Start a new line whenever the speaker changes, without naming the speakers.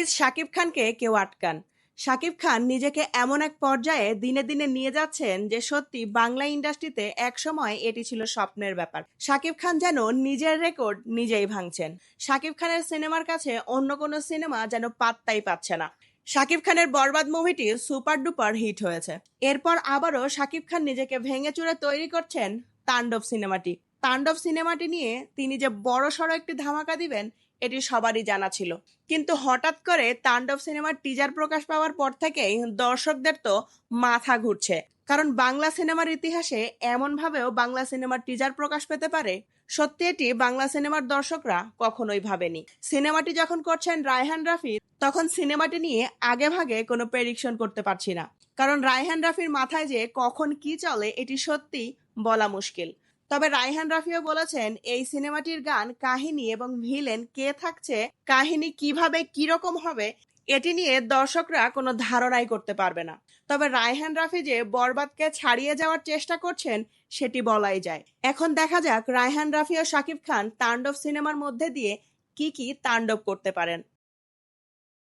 Please Shakib খানকে কেউ আটকান। শাকিব খান নিজেকে এমন এক পর্যায়ে দিনে দিনে নিয়ে যাচ্ছেন যে সত্যি বাংলা ইন্ডাস্ট্রিতে একসময় এটি ছিল স্বপ্নের ব্যাপার। শাকিব খান যেন নিজের রেকর্ড নিজেই ভাঙছেন। শাকিব খানের সিনেমার কাছে অন্য কোনো সিনেমা যেন পাত্তাই পাচ্ছে না। শাকিব খানের বরবাদ মুভিটি সুপার ডুপার হিট হয়েছে। এরপর আবারও শাকিব খান নিজেকে ভেঙে চুরে তৈরি করছেন তাণ্ডব সিনেমাটি। তাণ্ডব সিনেমাটি নিয়ে তিনি যে বড় সড়ো একটি ধামাকা দিবেন, এটি সবারই জানা ছিল। কিন্তু হঠাৎ করে তাণ্ডব সিনেমার টিজার প্রকাশ পাওয়ার পর থেকেই দর্শকদের তো মাথা ঘুরছে। কারণ বাংলা সিনেমার ইতিহাসে এমনভাবেও বাংলা সিনেমার টিজার প্রকাশ পেতে পারে, সত্যি এটি বাংলা সিনেমার দর্শকরা কখনোই ভাবেনি। সিনেমাটি যখন করছেন রায়হান রাফি, তখন সিনেমাটি নিয়ে আগে ভাগে কোনো প্রেডিকশন করতে পারছি না। কারণ রায়হান রাফির মাথায় যে কখন কি চলে, এটি সত্যি বলা মুশকিল। তবে রায়হান রাফিও বলেছেন, এই সিনেমাটির গান, কাহিনী এবং ভিলেন কে থাকছে, কাহিনী কীভাবে কীরকম হবে, এটি নিয়ে দর্শকরা কোনো ধারণাই করতে পারবে না। তবে রায়হান রাফি যে বরবাদকে ছাড়িয়ে যাওয়ার চেষ্টা করছেন, সেটি বলাই যায়। এখন দেখা যাক রায়হান রাফি ও শাকিব খান তাণ্ডব সিনেমার মধ্যে দিয়ে কি কি তাণ্ডব করতে পারেন।